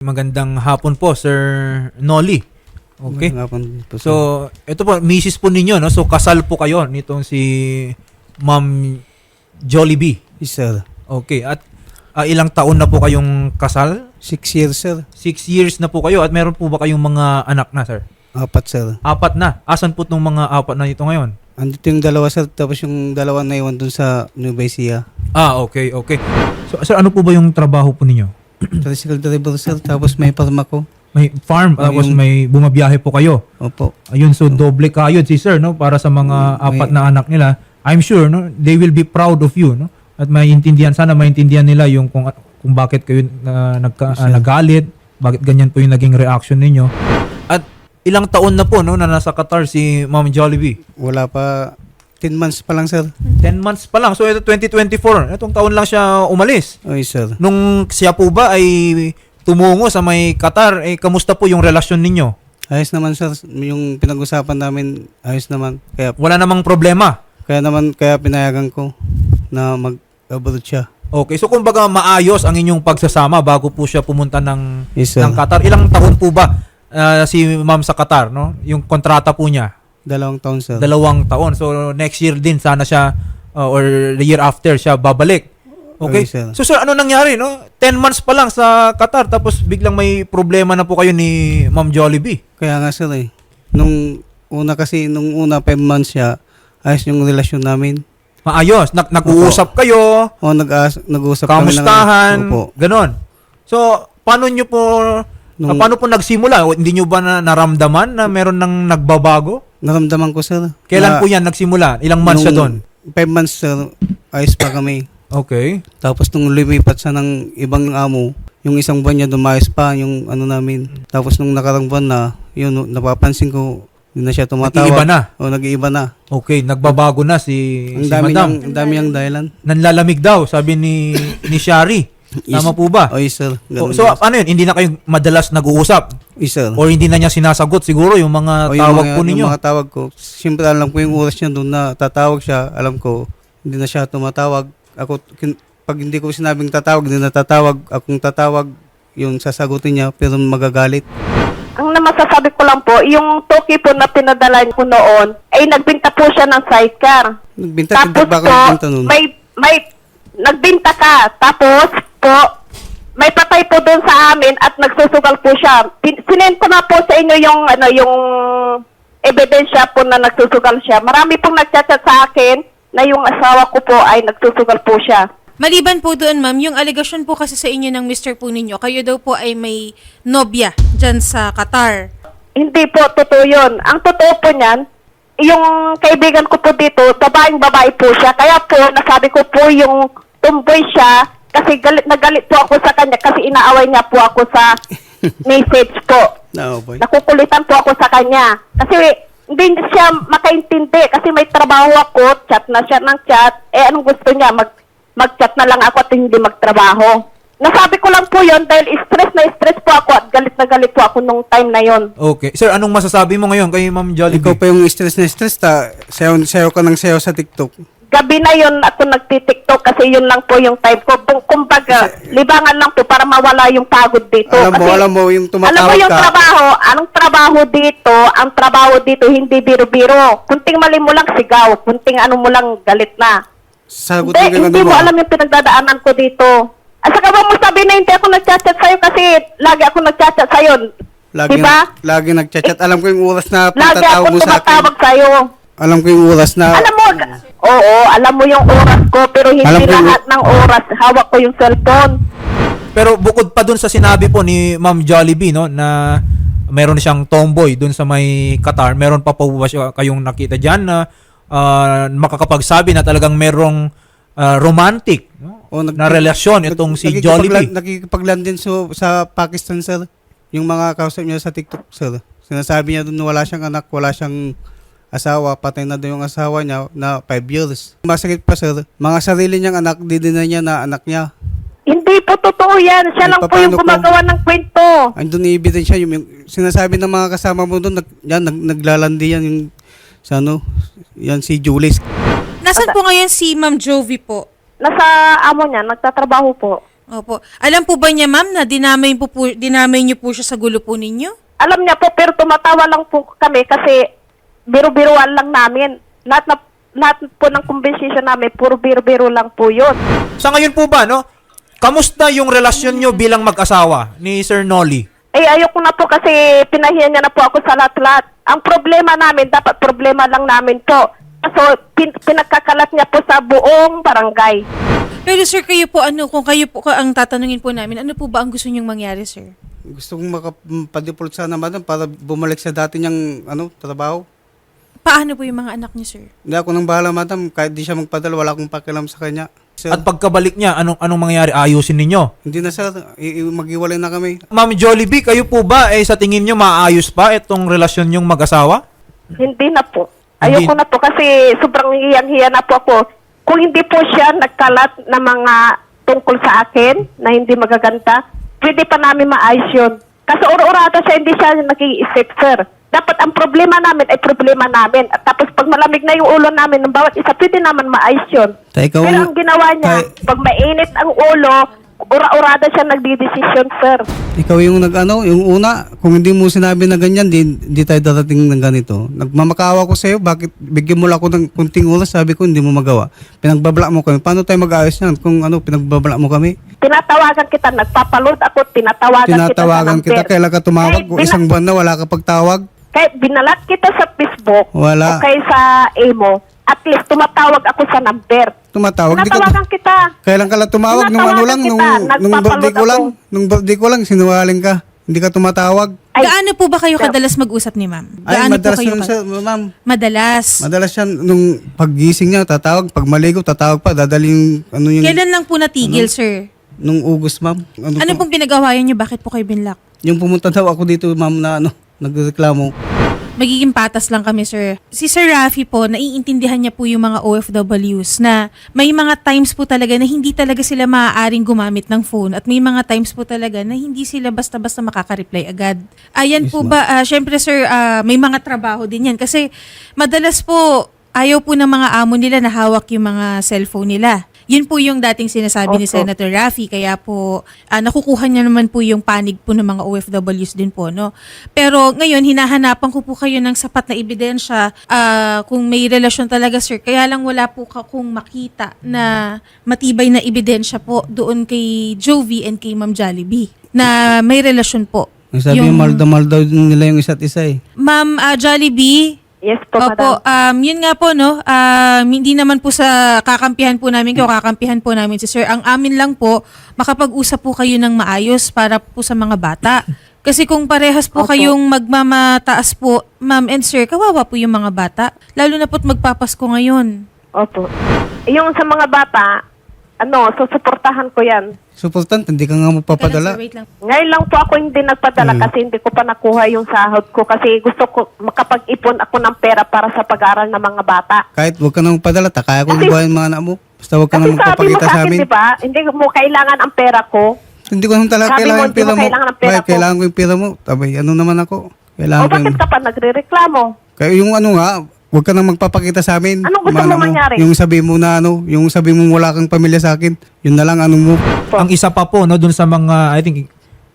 Magandang hapon po, Sir Nolly. Okay. Nga po po, sir. So, ito po, misis po ninyo, no? So, kasal po kayo nitong si Ma'am Jollibee. Yes, sir. Okay. At ah, ilang taon na po kayong kasal? Six years, sir. Six years na po kayo at meron po ba kayong mga anak na, sir? Apat, sir. Apat na. Asan po itong mga apat na ito ngayon? Andito yung dalawa, sir. Tapos yung dalawa na iwan dun sa Nueva Ecija. Ah, okay, okay. So, sir, ano po ba yung trabaho po ninyo? Tricycle driver, sir. Tapos may parma ko. May farm, Ah, tapos yung- may bumabiyahe po kayo. Opo. Ayun, so doble kayod si sir, no? Para sa mga Mm, apat may- na anak nila. I'm sure, no? They will be proud of you, no? At maintindihan, sana maintindihan nila yung kung, kung bakit kayo na nagka, ah, nagalit, bakit ganyan po yung naging reaction ninyo. At ilang taon na po, no? Na nasa Qatar si Ma'am Jollibee. Wala pa. 10 months pa lang, sir. 10 months pa lang. So, ito 2024. Itong taon lang siya umalis. Oy, sir. Nung siya po ba ay tumungo sa may Qatar, eh, kamusta po yung relasyon ninyo? Ayos naman, sir. Yung pinag-usapan namin, ayos naman. Kaya, Wala namang problema. kaya naman, kaya pinayagan ko na mag-abroad siya. Okay, so kumbaga maayos ang inyong pagsasama bago po siya pumunta ng Yes, sir. ng Qatar. Ilang taon po ba ah, si Ma'am sa Qatar, no? Yung kontrata po niya, Dalawang taon, sir. dalawang taon. So next year din sana siya ah, or the year after siya babalik. Okay? Okay, sir. So sir, ano nangyari, no? 10 months pa lang sa Qatar tapos biglang may problema na po kayo ni Ma'am Jollibee. Kaya nga, sir, eh. Nung una kasi, nung una, 5 months siya, ayos yung relasyon namin. Maayos, nag nag-uusap kayo, O, nag nag-usap kami ng- kamustahan, Opo. ganon. So, paano nyo po, Nung- paano po nagsimula? Hindi nyo ba na naramdaman na meron nang nagbabago? Naramdaman ko, sir. Kailan na po yan nagsimula? Ilang months siya doon? Five months, sir. Ayos pa kami. Okay. Tapos nung lumipat siya ng ibang amo, yung isang buwan niya dumayos pa yung ano namin. Tapos nung nakarang buwan na, yun, napapansin ko, hindi na siya tumatawag. Nag-iiba na. O, nag-iiba na. Okay, nagbabago na si, si Ang dami Madam. niyang, ang dami niyang dahilan. Nanlalamig daw, sabi ni, ni Shari. Tama po ba? Oy, sir. Ganun so, na. ano yun? Hindi na kayo madalas nag-uusap? Oy, sir. Or hindi na niya sinasagot siguro yung mga O, yung tawag mga, po ninyo? Yung mga tawag ko, siyempre alam ko yung oras niya doon na tatawag siya. Alam ko, hindi na siya tumatawag. Ako, kin- pag hindi ko sinabing tatawag, hindi na tatawag. Akong tatawag, yung sasagutin niya, pero magagalit. Ang na masasabi ko lang po, yung toki po na pinadala ko noon, ay nagbinta po siya ng sidecar. Nagbinta, Tapos ba ako po, nagbinta nun? may, may, nagbinta ka. Tapos po, may patay po doon sa amin at nagsusugal po siya. Sinend ko na po sa inyo yung, ano, yung ebidensya po na nagsusugal siya. Marami pong nagchat-chat sa akin na yung asawa ko po ay nagsusugal po siya. Maliban po doon, ma'am, yung allegation po kasi sa inyo ng Mr. po ninyo, kayo daw po ay may nobya dyan sa Qatar. Hindi po, totoo yun. Ang totoo po niyan, yung kaibigan ko po dito, babaeng babae po siya. Kaya po, nasabi ko po yung tumboy siya kasi galit na galit po ako sa kanya kasi inaaway niya po ako sa message po. No, boy. Nakukulitan po ako sa kanya. Kasi hindi siya makaintindi kasi may trabaho ako, chat na siya ng chat. Eh anong gusto niya? Mag, mag-chat na lang ako at hindi magtrabaho. Nasabi ko lang po yon dahil stress na stress po ako at galit na galit po ako nung time na yon. Okay. Sir, anong masasabi mo ngayon kay Ma'am Jollibee? Ikaw pa yung stress na stress, ta, sayaw, sayaw ka ng sayaw sa TikTok. Gabi na yon ako nagtitiktok kasi yun lang po yung type ko. Kung- Kumbaga, libangan lang po para mawala yung pagod dito. Alam mo, Kasi- alam mo, yung Alam mo tumatawag yung ka, trabaho, anong trabaho dito, ang trabaho dito hindi biro-biro. Kunting mali mo lang sigaw, kunting ano mo lang galit na. sagot Hindi, hindi ano mo alam yung pinagdadaanan ko dito. At saka ba mo sabi na hindi ako nagchat-chat sa'yo kasi lagi ako nagchat-chat sa'yo. Lagi, diba? lagi nagchat-chat. Alam ko yung oras na Lagi ako patatawag mo sa akin. tumatawag sa'yo. Alam ko yung oras na... Alam mo, oo, alam mo yung oras ko, pero hindi Alam ko yung- lahat ng oras hawak ko yung cellphone. Pero bukod pa dun sa sinabi po ni Ma'am Jollibee no na meron siyang tomboy dun sa may Qatar, meron pa po ba siya kayong nakita diyan na ah, makakapagsabi na talagang merong ah, romantic no? O, nag- na relasyon itong si Jollibee. Nakikipaglan din so, sa Pakistan, sir. Yung mga kausap niya sa TikTok, sir. Sinasabi niya doon na wala siyang anak, wala siyang asawa, patay na daw yung asawa niya na 5 years. Masakit pa, sir. Mga sarili niyang anak, di din na niya na anak niya. Hindi po totoo yan. Siya Eh, lang po yung paano gumagawa ng kwento. Andun ni ebidensya, yung, yung sinasabi ng mga kasama mo doon, nag, yan, nag, naglalandi yan yung, sa ano, yan si Julis. Nasaan po ngayon si Ma'am Jovi po? Nasa amo niya, nagtatrabaho po. Opo. Alam po ba niya, ma'am, na dinamay, po po, dinamay niyo po siya sa gulo po ninyo? Alam niya po, pero tumatawa lang po kami kasi biro-biruan lang namin. Lahat, na, lahat po ng conversation namin, puro biro-biro lang po yun. Sa ngayon po ba, no? Kamusta yung relasyon nyo bilang mag-asawa ni Sir Nolly? Eh, ayoko na po kasi pinahiya niya na po ako sa lahat-lahat. Ang problema namin, dapat problema lang namin po. So, pin- pinagkakalat niya po sa buong barangay. Pero sir, kayo po, ano, kung kayo po ka- ang tatanungin po namin, ano po ba ang gusto niyong mangyari, sir? Gusto kong makapadefault sana madam para bumalik sa dati niyang ano, trabaho. Paano po yung mga anak niyo, sir? Hindi ako nang bahala madam, kahit di siya magpadala, wala akong pakialam sa kanya. Sir, At pagkabalik niya, anong anong mangyayari? Ayusin ninyo? hindi na sir, i- i- maghiwalay na kami. Ma'am Jollibee, kayo po ba eh sa tingin nyo maayos pa itong relasyon nyong mag-asawa? Hindi na po. Hindi- Ayoko na po kasi sobrang hiyang-hiya na po ako. Kung hindi po siya nagkalat ng mga tungkol sa akin na hindi magaganda, pwede pa namin maayos yun. Kasi ura-urata siya, hindi siya nag-iisip, sir. Dapat ang problema namin ay problema namin. At tapos pag malamig na yung ulo namin ng bawat isa, pwede naman maayos yun. Ta, ikaw Pero ang- ginawa niya, Ta- pag mainit ang ulo, ura-urada siya nagdidesisyon, sir. Ikaw yung nag-ano, yung una, kung hindi mo sinabi na ganyan, di, di tayo darating ng ganito. Nagmamakawa ko sa'yo, bakit bigyan mo lang ako ng kunting oras, sabi ko hindi mo magawa. Pinagbabla mo kami. Paano tayo mag-ayos yan kung ano, pinagbabla mo kami? Tinatawagan kita, nagpapaload ako, tinatawagan, Tinatawagan kita kita, sa number. kailan ka tumawag? Kung bina- isang buwan na wala ka pagtawag? Kahit binalat kita sa Facebook, Wala. o kaya sa emo, at least tumatawag ako sa number. Tumatawag? Di ka, Tinatawagan kita. kailan ka lang tumawag? Nung ano lang, nung, Tinatawagan kita, nung birthday ko lang. Nung birthday ko lang, sinungaling ka. Hindi ka tumatawag. Ay, Gaano po ba kayo kadalas mag-usap ni ma'am? Ay, Gaano po madalas kayo yun, sir, ma'am. Madalas. Madalas yan, nung paggising niya, tatawag. Pag maligo, tatawag pa. Dadali yung, ano yung, Kailan lang po natigil, sir? nung August, ma'am. Ano, Ano po? pong pinagawayan niyo? Bakit po kayo binlock? Yung pumunta daw ako dito, ma'am, na ano, nagreklamo. magiging patas lang kami, sir. Si Sir Rafi po, naiintindihan niya po yung mga OFWs na may mga times po talaga na hindi talaga sila maaaring gumamit ng phone at may mga times po talaga na hindi sila basta-basta makaka-reply agad. Ayan Yes, po ba, ah, syempre sir, ah, may mga trabaho din yan kasi madalas po ayaw po ng mga amo nila na hawak yung mga cellphone nila. Yun po yung dating sinasabi ni Opo. Senator Rafi kaya po ah, nakukuha niya naman po yung panig po ng mga OFWs din po no. Pero ngayon hinahanapan ko po kayo ng sapat na ebidensya ah, kung may relasyon talaga sir. Kaya lang wala po ka kung makita na matibay na ebidensya po doon kay Jovi and kay Ma'am Jollibee na may relasyon po. Ang sabi Yung- yung... malda maldaw nila yung isa't isa eh. Ma'am ah, Jollibee, yes po, Opo, madam. um, yun nga po, no, um, hindi naman po sa kakampihan po namin kayo, kakampihan po namin si Sir. Ang amin lang po, makapag-usap po kayo ng maayos para po sa mga bata. Kasi kung parehas po Opo. kayong magmamataas po, ma'am and sir, kawawa po yung mga bata. Lalo na po't magpapasko ngayon. Opo. Yung sa mga bata, ano, susuportahan ko yan. Suportant, hindi ka nga magpapadala. Sir, wait lang. Ngayon lang po ako hindi nagpadala Hmm. kasi hindi ko pa nakuha yung sahod ko kasi gusto ko makapag-ipon ako ng pera para sa pag-aaral ng mga bata. Kahit huwag ka nang padala, takaya ko Kasi- buhayin mga anak mo. Basta huwag ka Kasi nang sabi mo magpapakita sa sa akin, amin. di ba, hindi mo kailangan ang pera ko. Hindi ko naman talaga Sabi mo, kailangan yung hindi mo pera mo. kailangan ng pera ko. kailangan ko yung pera mo? Tabay, ano naman ako? Kailangan O ko bakit ka pa nagre-reklamo? Kaya yung ano nga, huwag ka nang magpapakita sa amin. Anong gusto Mga mo ano mangyari? Yung sabi mo na ano, yung sabi mo wala kang pamilya sa akin, yun na lang ano mo. Ang isa pa po no dun sa mga I think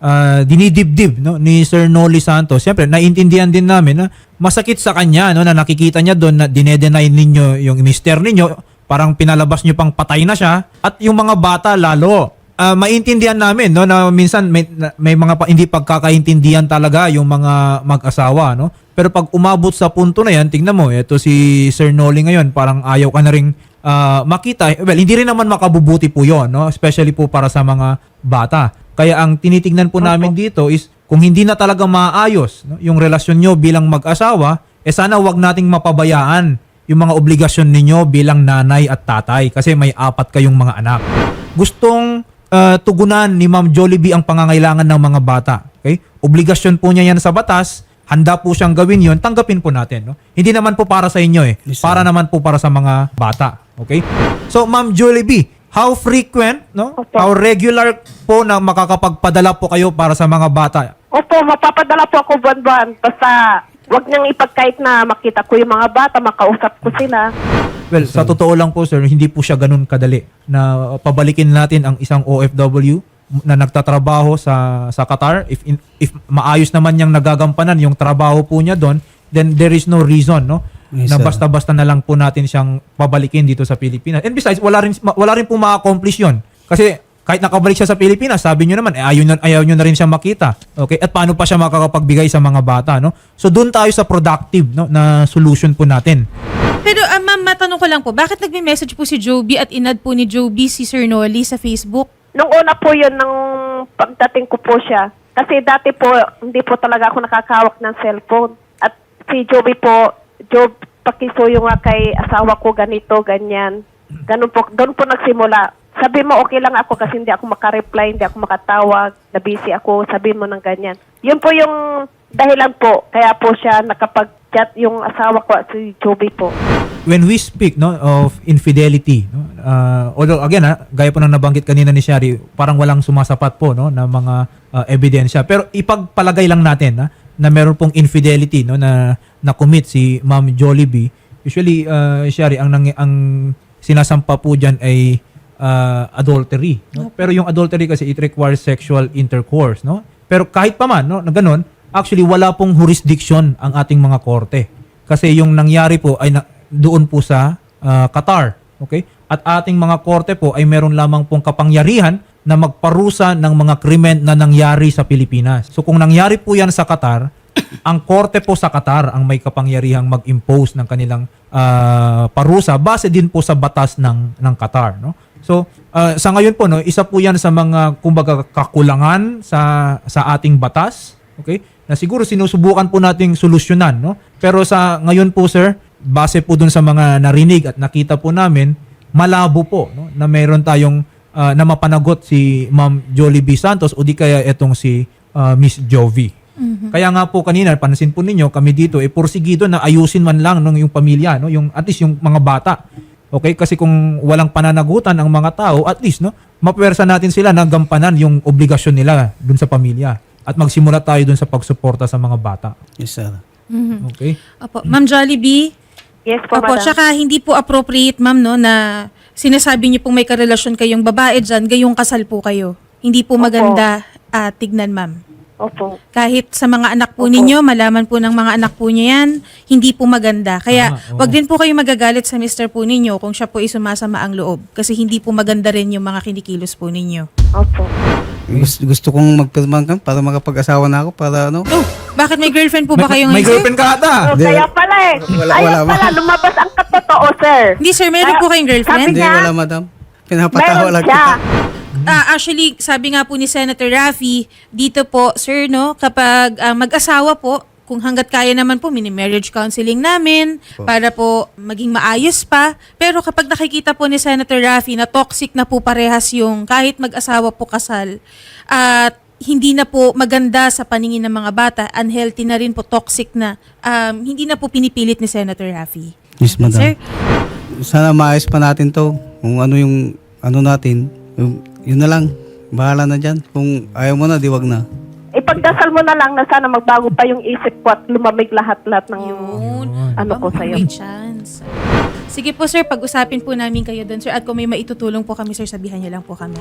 ah, dinidibdib no ni Sir Noli Santos. Siyempre, naiintindihan din namin na masakit sa kanya no na nakikita niya doon na dinedenay ninyo yung mister ninyo, parang pinalabas niyo pang patay na siya at yung mga bata lalo. Ah, maintindihan namin no na minsan may, may mga pa, hindi pagkakaintindihan talaga yung mga mag-asawa no. Pero pag umabot sa punto na yan, tingnan mo, ito si Sir Noli ngayon, parang ayaw ka na ring ah, makita. Well, hindi rin naman makabubuti po yon no? Especially po para sa mga bata. Kaya ang tinitingnan po namin dito is kung hindi na talaga maayos no? yung relasyon nyo bilang mag-asawa, eh sana wag nating mapabayaan yung mga obligasyon ninyo bilang nanay at tatay kasi may apat kayong mga anak. Gustong ah, tugunan ni Ma'am Jollibee ang pangangailangan ng mga bata. Okay? Obligasyon po niya yan sa batas. Handa po siyang gawin yon, tanggapin po natin. No? Hindi naman po para sa inyo eh. Yes, para naman po para sa mga bata. Okay? So, Ma'am Jollibee, how frequent, no? Opo. How regular po na makakapagpadala po kayo para sa mga bata? Opo, mapapadala po ako buwan-buwan. Basta wag niyang ipagkait na makita ko yung mga bata, makausap ko sila. Well, sa totoo lang po sir, hindi po siya ganun kadali na pabalikin natin ang isang OFW na nagtatrabaho sa sa Qatar if in- if maayos naman niyang nagagampanan yung trabaho po niya doon then there is no reason no Yes, na basta-basta na lang po natin siyang pabalikin dito sa Pilipinas. And besides, wala rin wala rin po ma-accomplish 'yon. Kasi kahit nakabalik siya sa Pilipinas, sabi niyo naman, eh, ayaw, na, ayaw niyo na rin siya makita. Okay? At paano pa siya makakapagbigay sa mga bata, no? So doon tayo sa productive no na solution po natin. Pero ah, ma'am, matanong ko lang po, bakit nagme-message po si Joby at inad po ni Joby si Sir Nolly sa Facebook? Nung una po yun, nung pagdating ko po siya. Kasi dati po, hindi po talaga ako nakakawak ng cellphone. At si Joby po, Job, pakisuyo nga kay asawa ko ganito, ganyan. Ganun po, doon po nagsimula. Sabi mo, okay lang ako kasi hindi ako makareply, hindi ako makatawag, na busy ako, sabi mo ng ganyan. Yun po yung dahilan po, kaya po siya nakapag-chat yung asawa ko at si Joby po. When we speak no of infidelity no uh, although again ha, gaya po ng nabanggit kanina ni Shari parang walang sumasapat po no na mga uh, ebidensya. Pero ipagpalagay lang natin ha, na meron pong infidelity no na na commit si Ma'am Jollibee. Usually uh, Shari ang nang, ang sinasampa po diyan ay uh, adultery no? Pero yung adultery kasi it requires sexual intercourse no? Pero kahit pa man no na ganun actually wala pong jurisdiction ang ating mga korte. Kasi yung nangyari po ay na, doon po sa ah, Qatar. Okay? At ating mga korte po ay meron lamang pong kapangyarihan na magparusa ng mga krimen na nangyari sa Pilipinas. So kung nangyari po yan sa Qatar, ang korte po sa Qatar ang may kapangyarihang mag-impose ng kanilang ah, parusa base din po sa batas ng ng Qatar, no? So, ah, sa ngayon po no, isa po 'yan sa mga kumbaga kakulangan sa sa ating batas, okay? Na siguro sinusubukan po nating solusyonan, no? Pero sa ngayon po, sir, base po dun sa mga narinig at nakita po namin, malabo po, no? Na meron tayong ah, na mapanagot si Ma'am Jollibee Santos o di kaya etong si ah, Miss Jovi. Kaya nga po kanina, pansin po ninyo, kami dito, eh, porsigido na ayusin man lang ng yung pamilya, no? yung, at least yung mga bata. Okay? Kasi kung walang pananagutan ang mga tao, at least, no? mapwersa natin sila na gampanan yung obligasyon nila dun sa pamilya. At magsimula tayo dun sa pagsuporta sa mga bata. Yes, sir. Okay? Opo. Ma'am Jollibee, Yes po, Opo, madam. tsaka hindi po appropriate, ma'am, no, na sinasabi niyo pong may karelasyon kayong babae dyan, gayong kasal po kayo. Hindi po Opo. maganda ah, tignan, ma'am. Opo. Kahit sa mga anak po Opo. ninyo, malaman po ng mga anak po niyo yan, hindi po maganda. Kaya Tama, oo. wag din po kayo magagalit sa mister po ninyo kung siya po ay sumasama ang loob. Kasi hindi po maganda rin yung mga kinikilos po ninyo. Opo. Gusto, gusto kong magpirman ka para makapag-asawa na ako para ano. Oh, bakit may girlfriend po ba May, kayo may girlfriend ka ata. So, Hindi. kaya pala eh. Wala- Ayun wala, pala, lumabas ang katotoo, sir. Hindi, sir. Meron po kayong girlfriend? Hindi, niya, wala madam. Pinapatawa Meron lang siya. kita. Ah, actually, sabi nga po ni Senator Raffy, dito po, sir, no, kapag ah, mag-asawa po, kung hanggat kaya naman po, mini-marriage counseling namin Po. para po maging maayos pa. Pero kapag nakikita po ni Senator Raffy na toxic na po parehas yung kahit mag-asawa po kasal at hindi na po maganda sa paningin ng mga bata, unhealthy na rin po, toxic na, um, hindi na po pinipilit ni Senator Raffy. Yes, madam. Sir? Sana maayos pa natin to. Kung ano yung ano natin. Yun na lang. Bahala na dyan. Kung ayaw mo na, di wag na. Ipagdasal mo na lang na sana magbago pa yung isip ko at lumamig lahat-lahat ng Yun. ano ko sa'yo. May chance. Sige po sir, pag-usapin po namin kayo doon sir at kung may maitutulong po kami sir, sabihan niyo lang po kami.